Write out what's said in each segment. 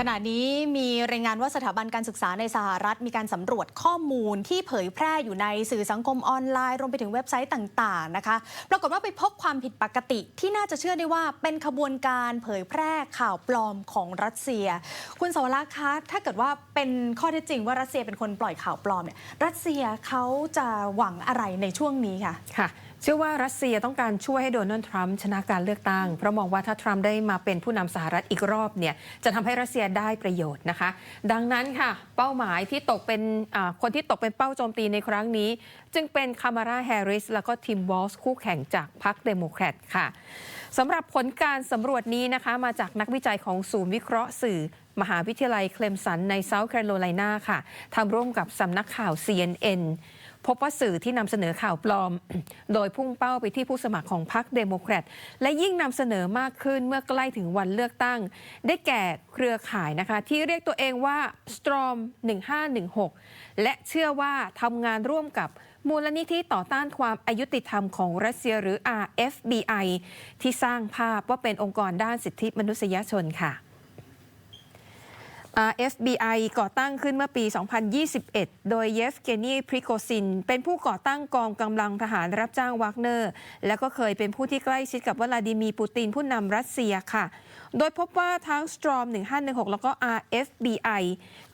ขณะนี้มีรายงานว่าสถาบันการศึกษาในสหรัฐ มีการสำรวจข้อมูลที่เผยแพร่อยู่ในสื่อสังคมออนไลน์ รวมไปถึงเว็บไซต์ต่างๆนะคะปรากฏว่าไปพบความผิดปกติที่น่าจะเชื่อได้ว่าเป็นขบวนการเผยแพร่ข่าวปลอมของรัสเซีย คุณสวรักษ์คะถ้าเกิดว่าเป็นข้อเท็จจริงว่ารัสเซียเป็นคนปล่อยข่าวปลอมเนี่ยรัสเซียเขาจะหวังอะไรในช่วงนี้ค่ะค่ะ เชื่อว่ารัสเซียต้องการช่วยให้โดนัลด์ทรัมป์ชนะการเลือกตั้ง เพราะมองว่าถ้าทรัมป์ได้มาเป็นผู้นำสหรัฐอีกรอบเนี่ยจะทำให้รัสเซียได้ประโยชน์นะคะ ดังนั้นค่ะ เป้าหมายที่ตกเป็นคนที่ตกเป็นเป้าโจมตีในครั้งนี้ จึงเป็นคามาราแฮร์ริสแล้วก็ทิมวอลส์คู่แข่งจากพรรคเดโมแครตค่ะสำหรับผลการสำรวจนี้นะคะ มาจากนักวิจัยของศูนย์วิเคราะห์สื่อมหาวิทยาลัยเคลมสันในเซาท์แคโรไลนาค่ะทำร่วมกับสำนักข่าว CNN พบว่าสื่อที่นำเสนอข่าวปลอม โดยพุ่งเป้าไปที่ผู้สมัครของพรรคเดโมแครตและยิ่งนำเสนอมากขึ้นเมื่อใกล้ถึงวันเลือกตั้ง ได้แก่เครือข่ายนะคะ ที่เรียกตัวเองว่า Storm 1516 และเชื่อว่าทำงานร่วมกับมูลนิธิต่อต้านความอายุติธรรมของรัสเซียหรือ RFBI ที่สร้างภาพว่าเป็นองค์กรด้านสิทธิมนุษยชนค่ะ FBI ก่อตั้งขึ้นเมื่อปี 2021 โดยเยฟเกนีพริโกซิน เป็นผู้ก่อตั้งกองกำลังทหารรับจ้างวากเนอร์ และก็เคยเป็นผู้ที่ใกล้ชิดกับวลาดิมีร์ปูตินผู้นำรัสเซียค่ะ โดยพบว่าทั้ง Storm 1516 แล้วก็ RFBI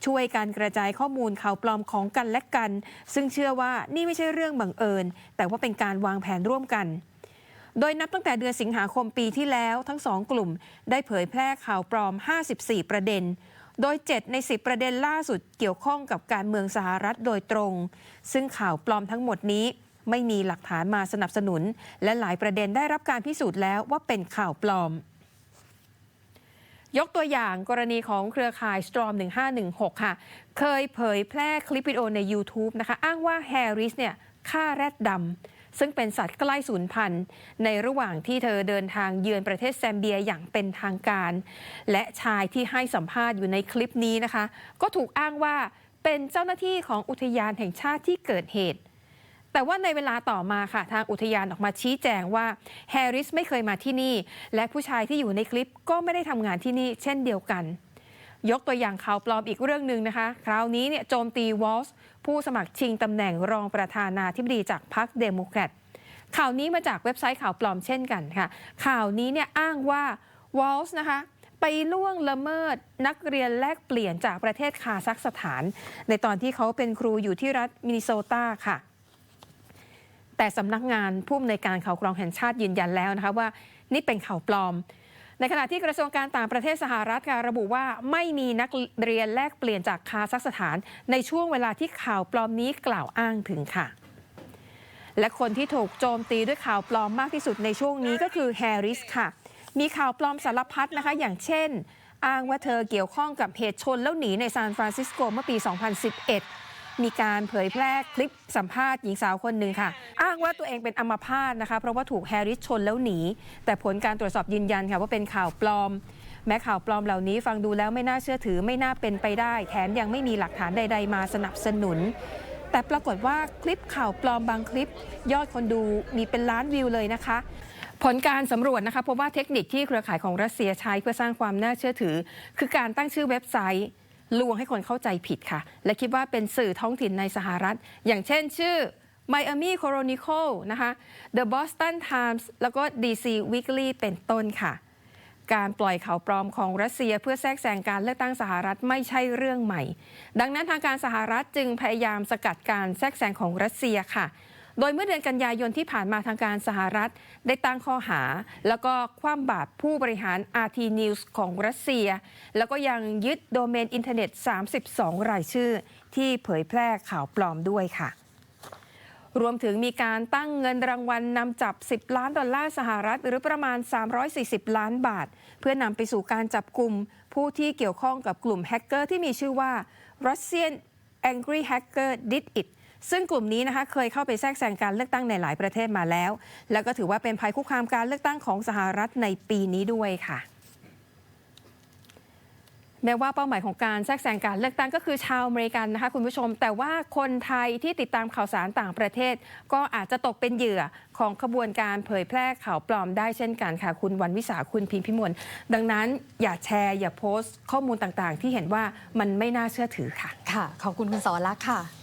ช่วยการกระจายข้อมูลข่าวปลอมของกันและกัน ซึ่งเชื่อว่านี่ไม่ใช่เรื่องบังเอิญ แต่ว่าเป็นการวางแผนร่วมกันโดยนับตั้งแต่เดือนสิงหาคมปีที่แล้วทั้งสองกลุ่มได้เผยแพร่ข่าวปลอม 54 ประเด็น โดย 7 ใน 10 ประเด็นล่าสุดเกี่ยวข้องกับการเมืองสหรัฐโดยตรง ซึ่งข่าวปลอมทั้งหมดนี้ ไม่มีหลักฐานมาสนับสนุน และหลายประเด็นได้รับการพิสูจน์แล้วว่าเป็นข่าวปลอม ยกตัวอย่างกรณีของเครือข่าย Storm 1516 ค่ะ เคยเผยแพร่คลิปวิดีโอใน YouTube นะคะ อ้างว่าแฮร์ริสเนี่ยฆ่าแรดดำ ซึ่งเป็นสัตว์ใกล้สูญพันธุ์ ในระหว่างที่เธอเดินทางเยือนประเทศแซมเบียอย่างเป็นทางการ และชายที่ให้สัมภาษณ์อยู่ในคลิปนี้นะคะ ก็ถูกอ้างว่าเป็นเจ้าหน้าที่ของอุทยานแห่งชาติที่เกิดเหตุ แต่ว่าในเวลาต่อมาค่ะ ทางอุทยานออกมาชี้แจงว่าแฮร์ริสไม่เคยมาที่นี่ และผู้ชายที่อยู่ในคลิปก็ไม่ได้ทำงานที่นี่เช่นเดียวกัน ยกตัวอย่างข่าวปลอมอีกเรื่องหนึ่งนะคะ คราวนี้เนี่ยโจมตีวอลส์ผู้สมัครชิงตำแหน่งรองประธานาธิบดีจากพรรคเดโมแครตข่าวนี้มาจากเว็บไซต์ข่าวปลอมเช่นกันค่ะ ข่าวนี้เนี่ยอ้างว่าวอลส์นะคะไปล่วงละเมิดนักเรียนแลกเปลี่ยนจากประเทศคาซัคสถาน ในตอนที่เขาเป็นครูอยู่ที่รัฐมินนิโซตาค่ะ แต่สำนักงานผู้อำนวยการข่าวกรองแห่งชาติยืนยันแล้วนะคะว่า นี่เป็นข่าวปลอม ในขณะที่กระทรวงการต่างประเทศสหรัฐค่ะระบุว่าไม่มีนักเรียนแลกเปลี่ยนจากคาซัคสถาน ในช่วงเวลาที่ข่าวปลอมนี้กล่าวอ้างถึงค่ะ และคนที่ถูกโจมตีด้วยข่าวปลอมมากที่สุดในช่วงนี้ก็คือแฮร์ริสค่ะ มีข่าวปลอมสารพัดนะคะ อย่างเช่น อ้างว่าเธอเกี่ยวข้องกับเหตุชนแล้วหนีในซานฟรานซิสโกเมื่อปี 2011 มีการเผยแพร่คลิปสัมภาษณ์หญิงสาวคนหนึ่งค่ะ อ้างว่าตัวเองเป็นอัมพาตนะคะ เพราะว่าถูกแฮร์ริสชนแล้วหนี แต่ผลการตรวจสอบยืนยันค่ะว่าเป็นข่าวปลอม แม้ข่าวปลอมเหล่านี้ฟังดูแล้วไม่น่าเชื่อถือไม่น่าเป็นไปได้ แถมยังไม่มีหลักฐานใด ๆ มาสนับสนุน แต่ปรากฏว่าคลิปข่าวปลอมบางคลิป ยอดคนดูมีเป็นล้านวิวเลยนะคะผลการสำรวจนะคะพบว่าเทคนิคที่เครือข่ายของรัสเซียใช้เพื่อสร้างความน่าเชื่อถือ คือการตั้งชื่อเว็บไซต์ ลวงให้คนเข้าใจผิดค่ะ และคิดว่าเป็นสื่อท้องถิ่นในสหรัฐ อย่างเช่นชื่อ Miami Chronicle นะคะ The Boston Times แล้วก็ DC Weekly เป็นต้นค่ะ การปล่อยข่าวปลอมของรัสเซียเพื่อแทรกแซงการเลือกตั้งสหรัฐไม่ใช่เรื่องใหม่ ดังนั้นทางการสหรัฐจึงพยายามสกัดการแทรกแซงของรัสเซียค่ะ โดยเมื่อเดือนกันยายนที่ผ่านมาทางการสหรัฐ ได้ตั้งข้อหา แล้วก็คว่ำบาตรผู้บริหาร RT News ของรัสเซีย แล้วก็ยังยึดโดเมนอินเทอร์เน็ต 32 รายชื่อ ที่เผยแพร่ข่าวปลอมด้วยค่ะรวมถึงมีการตั้งเงินรางวัลนำจับ 10 ล้านดอลลาร์สหรัฐ หรือประมาณ 340 ล้านบาท เพื่อนำไปสู่การจับกลุ่ม ผู้ที่เกี่ยวข้องกับกลุ่มแฮกเกอร์ที่มีชื่อว่า Russian Angry Hacker Did It ซึ่งกลุ่มนี้นะคะเคยเข้าไปแทรกแซงการเลือกตั้งในหลายประเทศมาแล้ว แล้วก็ถือว่าเป็นภัยคุกคามการเลือกตั้งของสหรัฐในปีนี้ด้วยค่ะแม้ว่าเป้าหมายของการแทรกแซงการเลือกตั้งก็คือชาวอเมริกันนะคะคุณผู้ชม แต่ว่าคนไทยที่ติดตามข่าวสารต่างประเทศ ก็อาจจะตกเป็นเหยื่อของขบวนการเผยแพร่ข่าวปลอมได้เช่นกันค่ะ คุณวันวิสาคุณพิมพิมลดังนั้นอย่าแชร์อย่าโพสต์ ข้อมูลต่างๆ ที่เห็นว่ามันไม่น่าเชื่อถือค่ะ ค่ะ ขอบคุณคุณสอนรักษ์ค่ะ